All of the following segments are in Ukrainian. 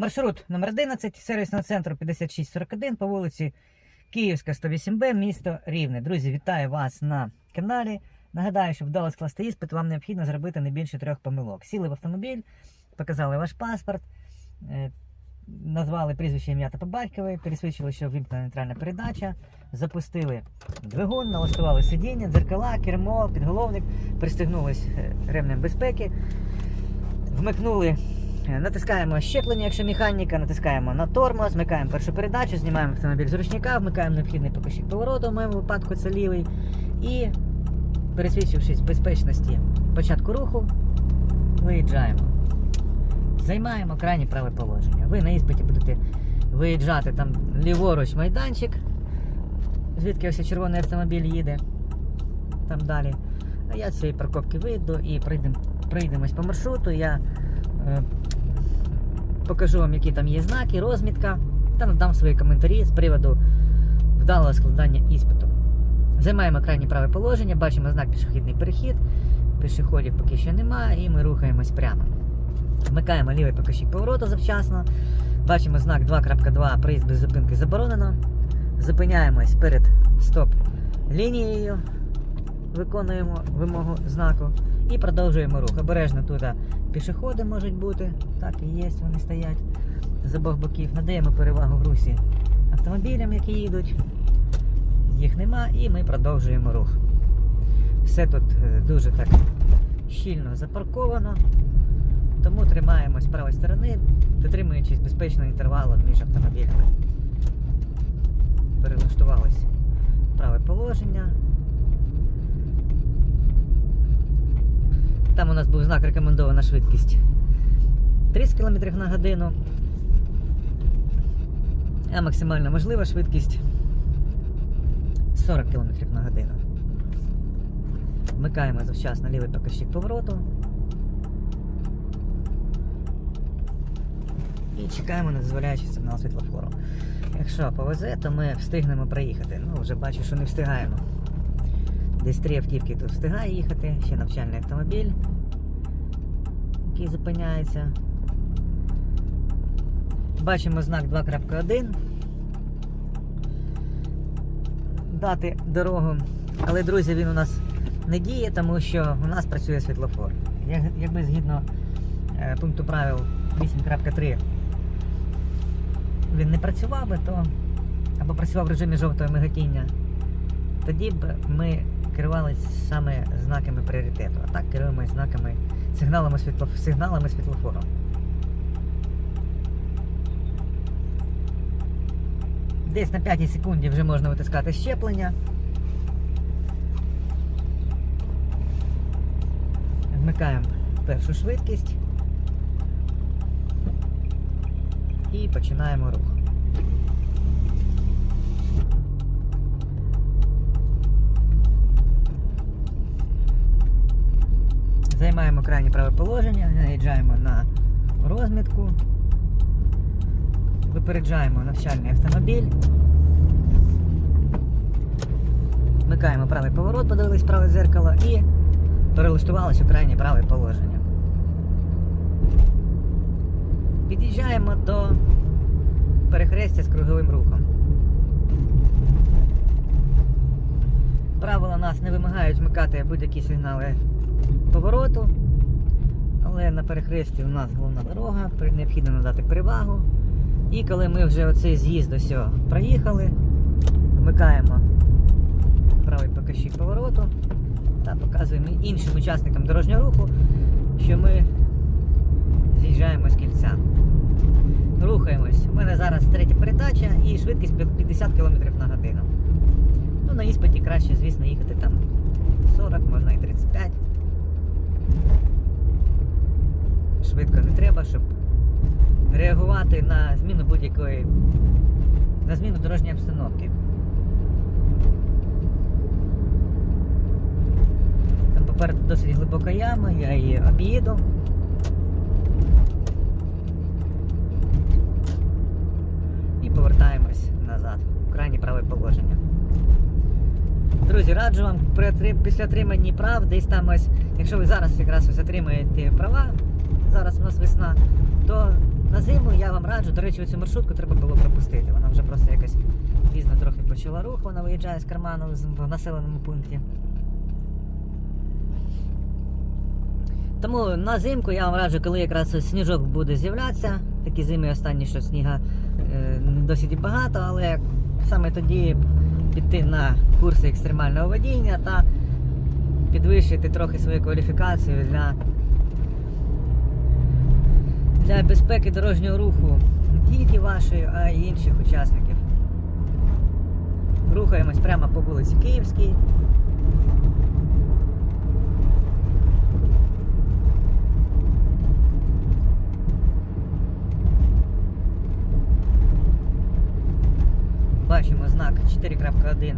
Маршрут номер 11 сервісного центру 5641 по вулиці Київська, 108Б, місто Рівне. Друзі, вітаю вас на каналі. Нагадаю, щоб вдало скласти іспит, вам необхідно зробити не більше трьох помилок. Сіли в автомобіль, показали ваш паспорт, е, назвали прізвище ім'я та по батькові, пересвідчили, що вимкнена нейтральна передача, запустили двигун, налаштували сидіння, дзеркала, кермо, підголовник, пристегнулись е, ремнем безпеки, вмикнули. Е, Натискаємо щеплення, якщо механіка, натискаємо на тормоз, вмикаємо першу передачу, знімаємо автомобіль з ручника, вмикаємо необхідний покажчик повороту, в моєму випадку це лівий. І пересвідчившись в безпечності початку руху, виїжджаємо. Займаємо крайнє праве положення. Ви на іспиті будете виїжджати там ліворуч майданчик, звідки ось червоний автомобіль їде. Там далі. А я з цієї парковки вийду і прийдем, прийдемось по маршруту. Я покажу вам, які там є знаки, розмітка, та надам свої коментарі з приводу вдалого складання іспиту. Займаємо крайнє праве положення, бачимо знак пішохідний перехід, пішоходів поки що немає, і ми рухаємось прямо. Вмикаємо лівий покажчик повороту завчасно. Бачимо знак 2.2 проїзд без зупинки заборонено. Зупиняємось перед стоп-лінією, виконуємо вимогу знаку і продовжуємо рух. Обережно тут пішоходи можуть бути, так і є, вони стоять з обох боків. Надаємо перевагу в русі автомобілям, які їдуть. Їх нема, і ми продовжуємо рух. Все тут е, дуже так щільно запарковано. Тому тримаємось правої сторони, дотримуючись безпечного інтервалу між автомобілями. Перелаштувались в праве положення. Там у нас був знак рекомендована швидкість 30 км на годину. А максимально можлива швидкість 40 км на годину. Вмикаємо завчасно лівий покажчик повороту. І чекаємо на дозволяючий сигнал світлофору. Якщо повезе, то ми встигнемо проїхати. Ну, вже бачу, що не встигаємо. Десь три автівки тут встигає їхати, ще навчальний автомобіль, який зупиняється. Бачимо знак 2.1. Дати дорогу. Але, друзі, він у нас не діє, тому що у нас працює світлофор. Якби згідно е, пункту правил 8.3 він не працював би, то або працював в режимі жовтого миготіння, тоді б ми керувалися саме знаками пріоритету. А так керуємося знаками сигналами, світло, сигналами світлофору. Десь на 5 секунді вже можна витискати щеплення. Вмикаємо першу швидкість і починаємо рух. Займаємо крайнє праве положення, наїжджаємо на розмітку, випереджаємо навчальний автомобіль. Вмикаємо правий поворот, подивились праве дзеркало і перелаштувалися у крайнє праве положення. Під'їжджаємо до перехрестя з круговим рухом. Правила нас не вимагають вмикати будь-які сигнали повороту, але на перехресті у нас головна дорога, необхідно надати перевагу. І коли ми вже оцей з'їзд ось проїхали, вмикаємо правий покажчик повороту та показуємо іншим учасникам дорожнього руху, що ми з'їжджаємо з кільця. Рухаємось. У мене зараз третя передача і швидкість 50 км на годину. Ну, на іспиті краще, звісно, їхати там 40, можна і 35. Швидко не треба, щоб реагувати на зміну будь-якої на зміну дорожньої обстановки. Там попереду досить глибока яма, я її об'їду. І повертаємось назад, в крайнє праве положення. Друзі, раджу вам при після отримання прав, десь там ось, якщо ви зараз якраз ось отримаєте права, зараз у нас весна, то на зиму я вам раджу, до речі, цю маршрутку треба було пропустити. Вона вже просто якось пізно трохи почала рух, вона виїжджає з карману в населеному пункті. Тому на зимку я вам раджу, коли якраз сніжок буде з'являтися, такі зими останні, що сніга е, досить багато, але саме тоді піти на курси екстремального водіння та підвищити трохи свою кваліфікацію для, для безпеки дорожнього руху не тільки вашої, а й інших учасників. Рухаємось прямо по вулиці Київській. Бачимо знак 4.1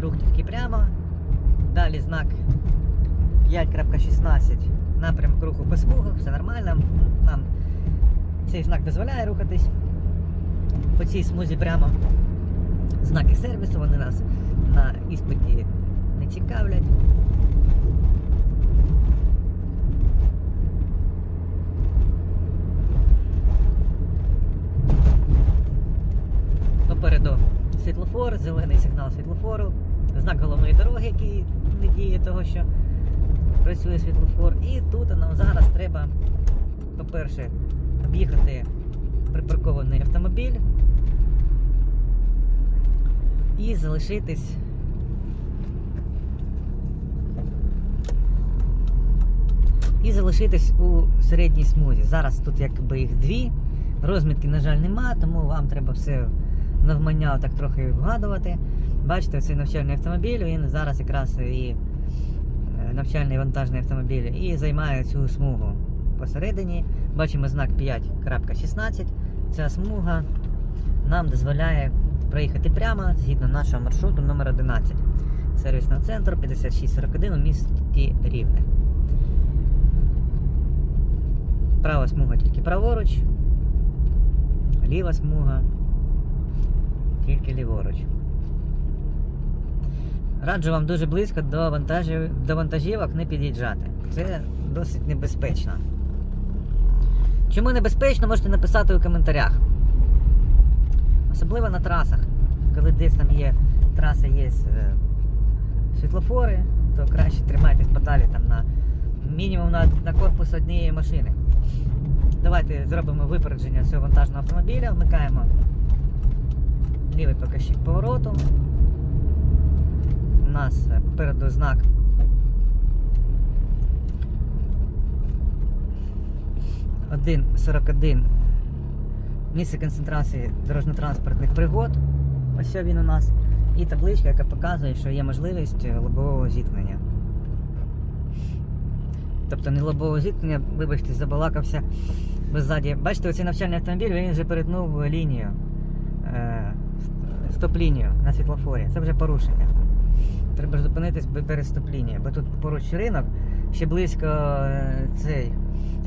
рух тільки прямо. Далі знак 5.16 напрямок руху по смугах, все нормально. Нам цей знак дозволяє рухатись по цій смузі прямо. Знаки сервісу, вони нас на іспиті не цікавлять. Попереду світлофор, зелений сигнал світлофору, знак головної дороги, який не діє того, що працює світлофор. І тут нам зараз треба, по-перше, об'їхати припаркований автомобіль і залишитись. І залишитись у середній смузі. Зараз тут якби їх дві. Розмітки, на жаль, нема, тому вам треба все навмання так трохи вгадувати. Бачите, цей навчальний автомобіль, він зараз якраз і е, навчальний вантажний автомобіль і займає цю смугу посередині. Бачимо знак 5.16. Ця смуга нам дозволяє проїхати прямо згідно нашого маршруту номер 11 сервісного центру 5641 у місті Рівне. Права смуга тільки праворуч, ліва смуга тільки ліворуч. Раджу вам дуже близько до, вантажів, до вантажівок не під'їжджати. Це досить небезпечно. Чому небезпечно, можете написати у коментарях. Особливо на трасах. Коли десь там є траса, є е, світлофори, то краще тримайтесь подалі там на мінімум на, на корпус однієї машини. Давайте зробимо випередження цього вантажного автомобіля, вмикаємо лівий показчик повороту. У нас е, попереду знак. Один 41 місце концентрації дорожньо-транспортних пригод. Ось що він у нас. І табличка, яка показує, що є можливість е, лобового зіткнення. Тобто не лобового зіткнення, вибачте, забалакався. Ви ззаді. Бачите, оцей навчальний автомобіль він вже перетнув лінію. Стоп-лінію на світлофорі. Це вже порушення. Треба ж зупинитись перед стоп-лінією, бо тут поруч ринок, ще близько е, цей.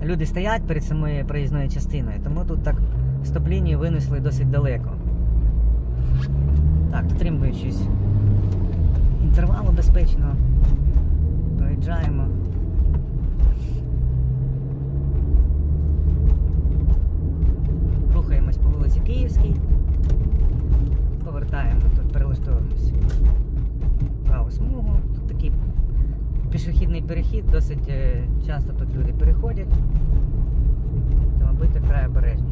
Люди стоять перед самою проїзною частиною, тому тут так стоп-лінію винесли досить далеко. Так, дотримуючись інтервалу безпечного, проїжджаємо. Рухаємось по вулиці Київській. Повертаємо, тут перелаштовуємось в праву смугу. Тут такий пішохідний перехід, досить е, часто тут люди переходять. Тому будьте край обережні.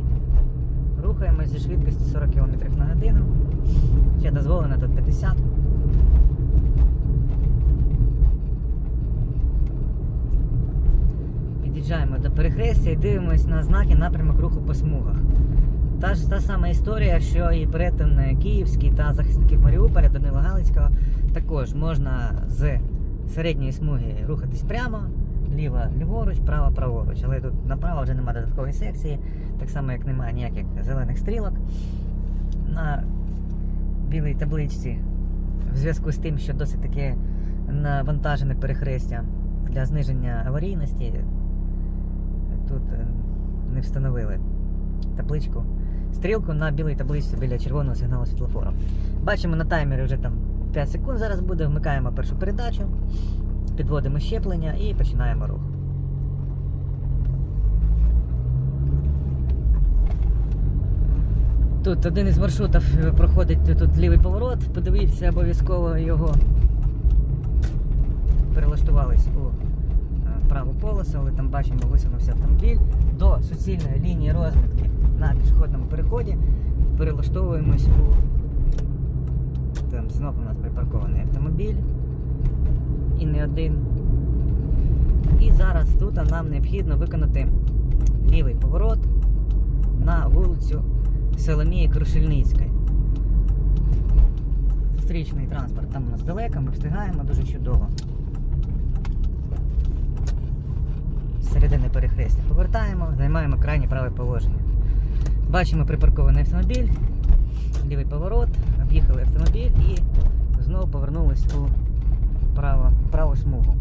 Рухаємось зі швидкістю 40 км на годину. Ще дозволено тут 50. Під'їжджаємо до перехрестя і дивимось на знаки напрямок руху по смугах. Та ж та сама історія, що і перетин е, Київський та захисників Маріуполя Данила Галицького. Також можна з середньої смуги рухатись прямо, ліво ліворуч, право праворуч. Але тут направо вже немає додаткової секції, так само як немає ніяких зелених стрілок. На білій табличці, в зв'язку з тим, що досить таке навантажене перехрестя для зниження аварійності, тут е, не встановили табличку. Стрілку на білій табличці біля червоного сигналу світлофору. Бачимо на таймері вже там 5 секунд зараз буде, вмикаємо першу передачу, підводимо щеплення і починаємо рух. Тут один із маршрутів проходить тут лівий поворот, подивіться обов'язково його. Перелаштувались у е, праву полосу, але там бачимо висунувся автомобіль до суцільної лінії розмітки на пішохідному переході. Перелаштовуємось у там знову у нас припаркований автомобіль і не один. І зараз тут нам необхідно виконати лівий поворот на вулицю Соломії Крушельницької. Зустрічний транспорт там у нас далеко, ми встигаємо дуже чудово. Середини перехрестя повертаємо, займаємо крайнє праве положення. Бачимо припаркований автомобіль, лівий поворот, об'їхали автомобіль і знову повернулись у право, праву смугу.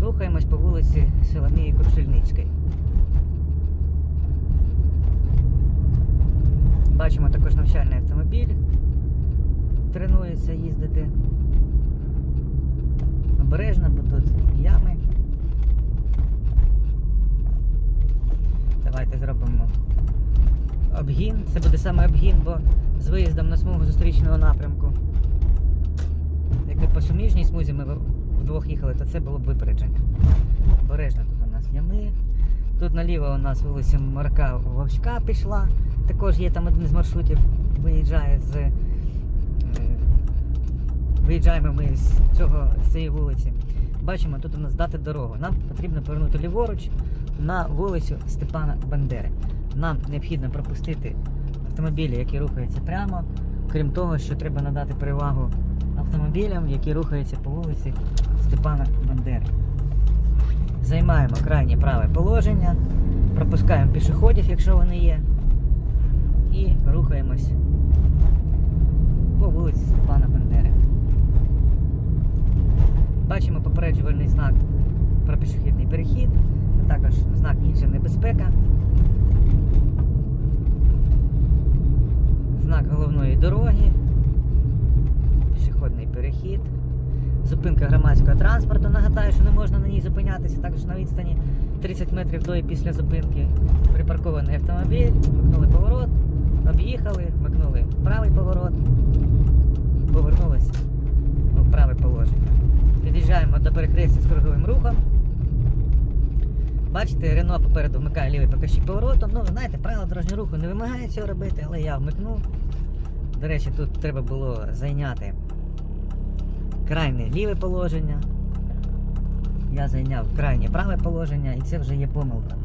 Рухаємось по вулиці Соломії Крушельницької. Бачимо також навчальний автомобіль. Тренується їздити. Обережно, бо тут ями. Давайте зробимо обгін. Це буде саме обгін, бо з виїздом на смугу зустрічного напрямку. Якби по суміжній смузі ми вдвох їхали, то це було б випередження. Обережно тут у нас ями. Тут наліво у нас вулиця Марка Вовчка пішла. Також є там один з маршрутів, виїжджає з. Виїжджаємо ми з цього з цієї вулиці. Бачимо, тут у нас дати дорогу. Нам потрібно повернути ліворуч на вулицю Степана Бандери. Нам необхідно пропустити автомобілі, які рухаються прямо. Крім того, що треба надати перевагу автомобілям, які рухаються по вулиці Степана Бандери. Займаємо крайнє праве положення, пропускаємо пішоходів, якщо вони є, і рухаємось по вулиці Степана Бандери. Бачимо попереджувальний знак про пішохідний перехід, а також знак інша небезпека. Знак головної дороги, пішохідний перехід, зупинка громадського транспорту. Нагадаю, що не можна на ній зупинятися, також на відстані 30 метрів до і після зупинки. Припаркований автомобіль, вмикнули поворот, об'їхали, вмикнули правий поворот, повернулися у праве положення. Під'їжджаємо до перехрестя з круговим рухом. Бачите, Рено попереду вмикає лівий покажчик поворотом. Ну, знаєте, правила дорожнього руху не вимагає цього робити, але я вмикнув. До речі, тут треба було зайняти крайнє ліве положення. Я зайняв крайнє праве положення і це вже є помилка.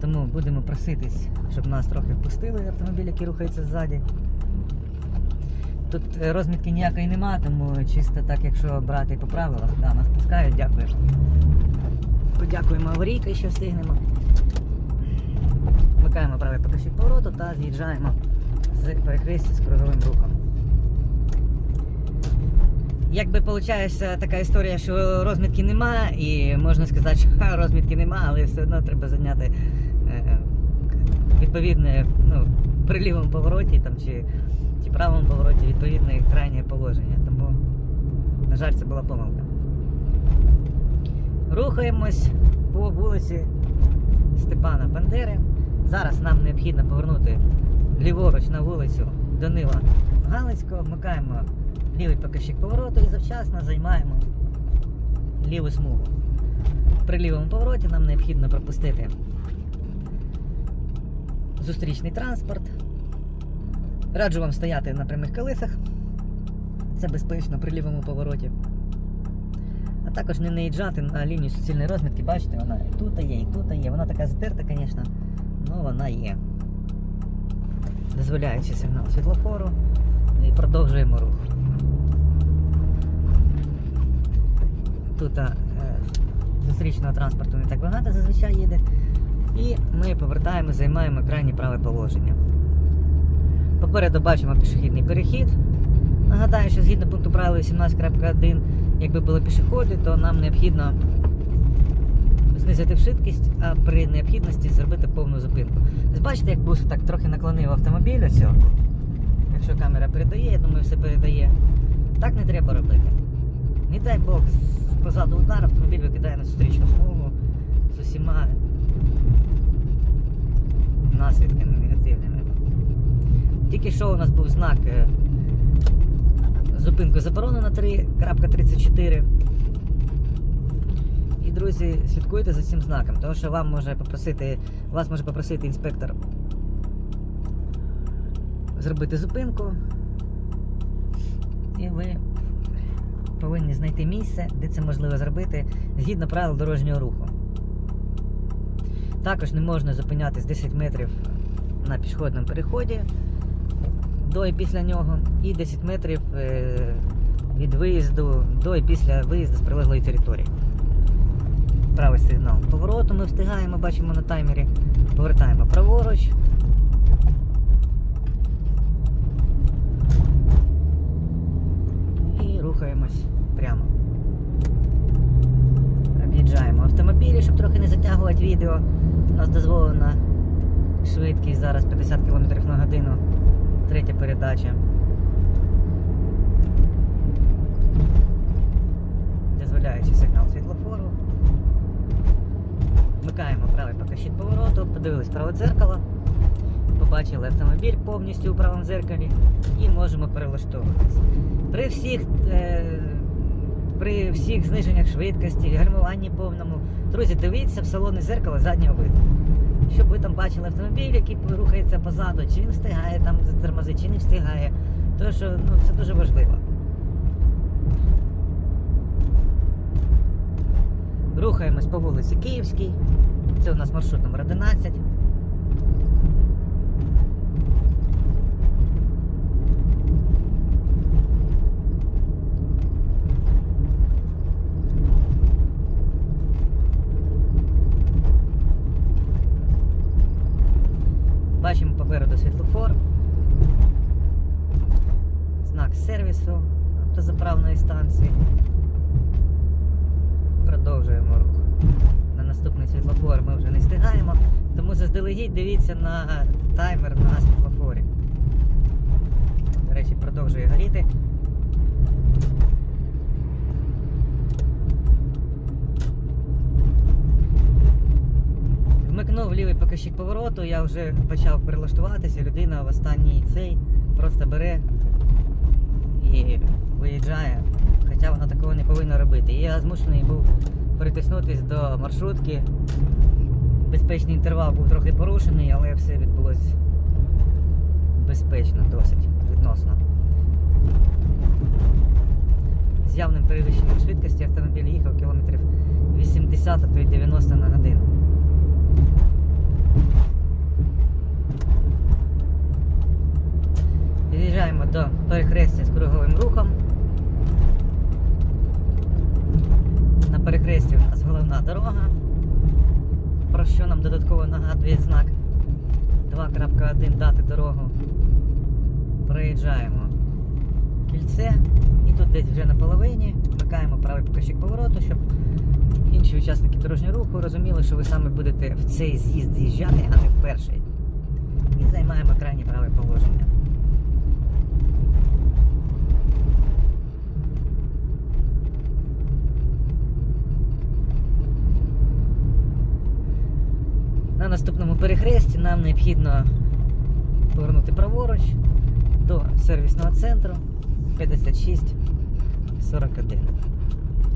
Тому будемо проситись, щоб нас трохи впустили автомобіль, який рухається ззаді. Тут е, розмітки ніякої нема, тому чисто так, якщо брати по правилах, да, нас пускають, дякую. Подякуємо аварійки, що встигнемо. Вмикаємо правий покажчик повороту та з'їжджаємо з перехрестя з круговим рухом. Якби виходить така історія, що розмітки нема, і можна сказати, що розмітки нема, але все одно треба зайняти е, відповідне ну, при лівому повороті там, чи правому повороті відповідне крайнє положення. Тому, на жаль, це була помилка. Рухаємось по вулиці Степана Бандери. Зараз нам необхідно повернути ліворуч на вулицю Данила Галицького. Вмикаємо лівий покажчик повороту і завчасно займаємо ліву смугу. При лівому повороті нам необхідно пропустити зустрічний транспорт. Раджу вам стояти на прямих колесах. Це безпечно при лівому повороті. А також не наїжджати на лінію суцільної розмітки. Бачите, вона і тут є, і тут є. Вона така затерта, звісно, але вона є. Дозволяючи сигнал світлофору. І продовжуємо рух. Тут е, зустрічного транспорту не так багато зазвичай їде. І ми повертаємо, займаємо крайнє праве положення. Попереду бачимо пішохідний перехід. Нагадаю, що згідно пункту правил 18.1, якби були пішоходи, то нам необхідно знизити швидкість, а при необхідності зробити повну зупинку. Ось бачите, як бус так трохи наклонив автомобіль ось. цього. Якщо камера передає, я думаю, все передає. Так не треба робити. Не дай Бог позаду удар, автомобіль викидає на зустрічну смугу з усіма наслідками негативними. Тільки що у нас був знак е, зупинку заборонено 3.34. І, друзі, слідкуйте за цим знаком, тому що вам може попросити, вас може попросити інспектор зробити зупинку. І ви повинні знайти місце, де це можливо зробити згідно правил дорожнього руху. Також не можна зупинятись 10 метрів на пішохідному переході до і після нього, і 10 метрів е, від виїзду до і після виїзду з прилеглої території. Правий сигнал повороту ми встигаємо, бачимо на таймері. Повертаємо праворуч. І рухаємось прямо. Об'їжджаємо автомобілі, щоб трохи не затягувати відео. У нас дозволена швидкість зараз 50 км на годину. Третя передача. Дозволяючи сигнал світлофору. Вмикаємо правий покажчик повороту, подивились праве дзеркало, побачили автомобіль повністю у правому дзеркалі і можемо перелаштовуватись. При всіх, е, при всіх зниженнях швидкості, гальмуванні повному, друзі, дивіться в салони зеркало заднього виду. Щоб ви там бачили автомобіль, який рухається позаду, чи він встигає там затормозити, чи не встигає. Тому що ну, це дуже важливо. Рухаємось по вулиці Київській. Це у нас маршрут номер 11. Бачимо попереду світлофор. Знак сервісу автозаправної станції. Продовжуємо рух. На наступний світлофор ми вже не встигаємо, тому заздалегідь дивіться на таймер на світлофорі. До речі, продовжує горіти. Вмикнув лівий покажчик повороту, я вже почав перелаштуватися, людина в останній цей просто бере і виїжджає. Хоча вона такого не повинна робити. І я змушений був притиснутись до маршрутки. Безпечний інтервал був трохи порушений, але все відбулося безпечно досить відносно. З явним перевищенням швидкості автомобіль їхав кілометрів 80, а то й 90 на годину. Під'їжджаємо до перехрестя з круговим рухом. На перехресті у нас головна дорога, про що нам додатково нагадує знак 2.1 дати дорогу. Проїжджаємо кільце і тут десь вже на половині вмикаємо правий покажчик повороту, щоб інші учасники дорожнього руху розуміли, що ви саме будете в цей з'їзд з'їжджати, а не в перший. І займаємо крайнє праве положення. На наступному перехресті нам необхідно повернути праворуч до сервісного центру 5641.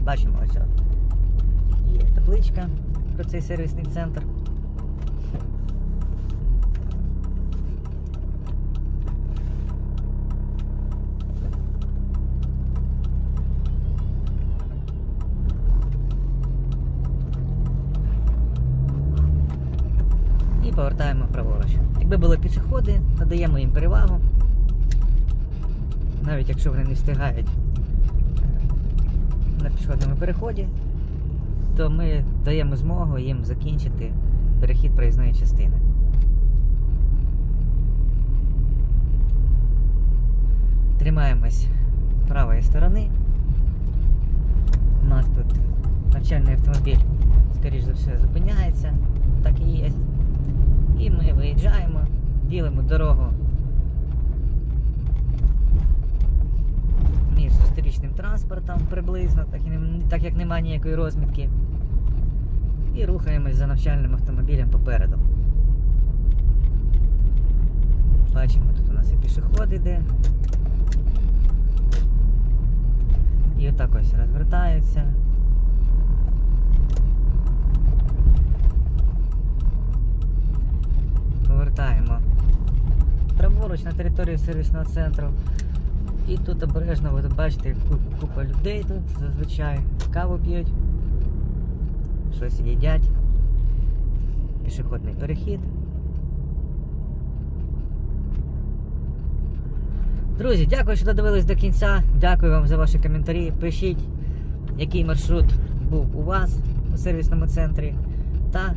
Бачимо ось. Є табличка про цей сервісний центр. І повертаємо праворуч. Якби були пішоходи, надаємо їм перевагу. Навіть якщо вони не встигають е, на пішохідному переході, то ми даємо змогу їм закінчити перехід проїзної частини. Тримаємось правої сторони. У нас тут навчальний автомобіль, скоріш за все, зупиняється. Так і є. І ми виїжджаємо, ділимо дорогу між зустрічним транспортом приблизно, так, і так як немає ніякої розмітки. І рухаємось за навчальним автомобілем попереду. Бачимо, тут у нас і пішоход іде. І отак ось розвертається. Повертаємо праворуч на територію сервісного центру. І тут обережно, ви бачите, купа людей тут зазвичай каву п'ють, щось їдять. Пішохідний перехід. Друзі, дякую, що додивились до кінця. Дякую вам за ваші коментарі. Пишіть, який маршрут був у вас у сервісному центрі. Та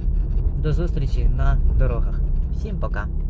до зустрічі на дорогах. Всім пока!